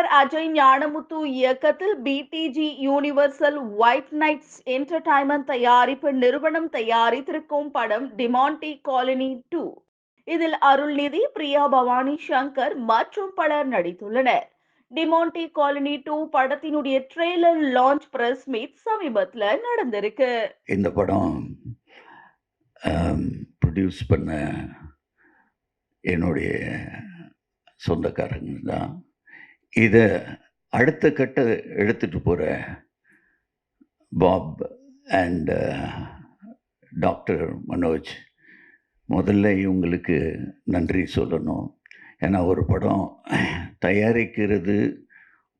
இயக்குனர் அஜய் ஞானமுத்து இயக்கத்தில் BTG universal white nights entertainment தயாரிப்பு நிறுவனம் தயாரித்திருக்கும் படம் டிமாண்டி காலனி டூ இதில் அருள்நிதி பிரியா பவானி சங்கர் மற்றும் பலர் நடித்துள்ளனர். டிமாண்டி காலனி டூ படத்தினுடைய ட்ரெய்லர் லான்ச் பிரஸ் மீட் சமீபத்தில் நடந்திருக்கு. இந்த படம் ப்ரொடியூஸ் பண்ண என்னுடைய சொந்தக்காரங்க தான். இதை அடுத்த கட்ட எடுத்துகிட்டு போகிற Bob and doctor uh, Manoj முதல்ல இவங்களுக்கு நன்றி சொல்லணும். ஏன்னா ஒரு படம் தயாரிக்கிறது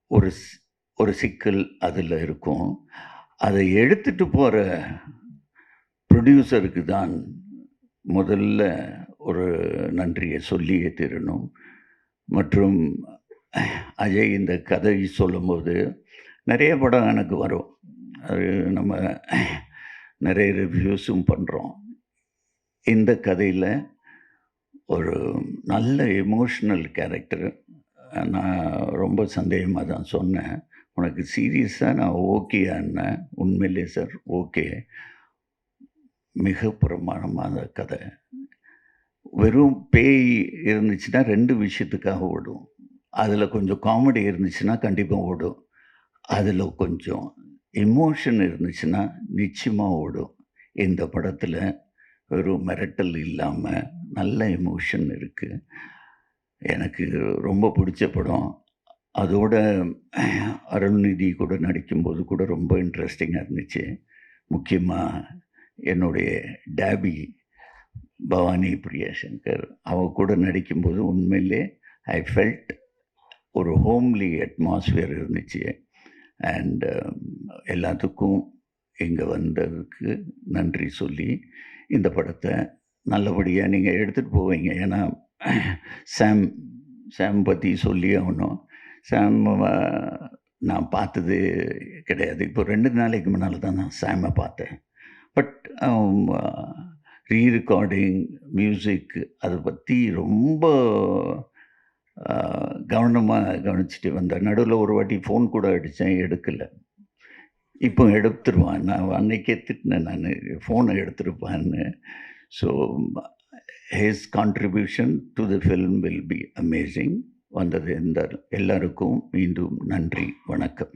ஒரு ஒரு சிக்கல் அதில் இருக்கும். அதை எடுத்துகிட்டு போகிற ப்ரொடியூசருக்கு தான் முதல்ல ஒரு நன்றியை சொல்லியே தீரணும். மற்றும் அஜய் இந்த கதை சொல்லும்போது நிறைய படம் எனக்கு வரும். அது நம்ம நிறைய ரிவ்யூஸும் பண்ணுறோம் இந்த கதையில் ஒரு நல்ல எமோஷ்னல் கேரக்டர் நான் ரொம்ப சந்தேகமாக தான் சொன்னேன். உனக்கு சீரியஸாக நான் ஓகே உண்மையிலே சார் ஓகே மிக பிரமாணமான கதை. வெறும் பேய் இருந்துச்சுன்னா ரெண்டு விஷயத்துக்காக ஓடும். அதில் கொஞ்சம் காமெடி இருந்துச்சுன்னா கண்டிப்பாக ஓடும். அதில் கொஞ்சம் எமோஷன் இருந்துச்சுன்னா நிச்சயமாக ஓடும். இந்த படத்தில் வெறும் மிரட்டல் இல்லாமல் நல்ல எமோஷன் இருக்குது எனக்கு ரொம்ப பிடிச்ச படம். அதோட அருள்நிதி கூட நடிக்கும்போது கூட ரொம்ப இன்ட்ரெஸ்டிங்காக இருந்துச்சு. முக்கியமாக என்னுடைய டேபி பவானி பிரியா சங்கர் அவ கூட நடிக்கும்போது உண்மையிலே ஐ ஃபெல்ட் ஒரு ஹோம்லி அட்மாஸ்ஃபியர் இருந்துச்சு. அண்ட் um, எல்லாத்துக்கும் இங்கே வந்ததுக்கு நன்றி சொல்லி இந்த படத்தை நல்லபடியாக நீங்கள் எடுத்துகிட்டு போவீங்க. ஏன்னா சாம் சாம் பற்றி சொல்லி ஆகணும். சாம் நான் பார்த்தது கிடையாது. இப்போ ரெண்டு நாளைக்கு முன்னால் தான் நான் சாமை பார்த்தேன். பட் ரீ ரெக்கார்டிங் மியூசிக் அதை பற்றி ரொம்ப கவனமாக கவனிச்சுட்டு வந்தேன் நடுவில் ஒரு வாட்டி ஃபோன் கூட அடித்தேன் எடுக்கலை. இப்போ எடுத்துருவான். நான் அன்னைக்கே திட்டினேன் நான் ஃபோனை எடுத்துருப்பான்னு. So his contribution to the film will be amazing வந்தது இந்த எல்லாருக்கும் மீண்டும் நன்றி வணக்கம்.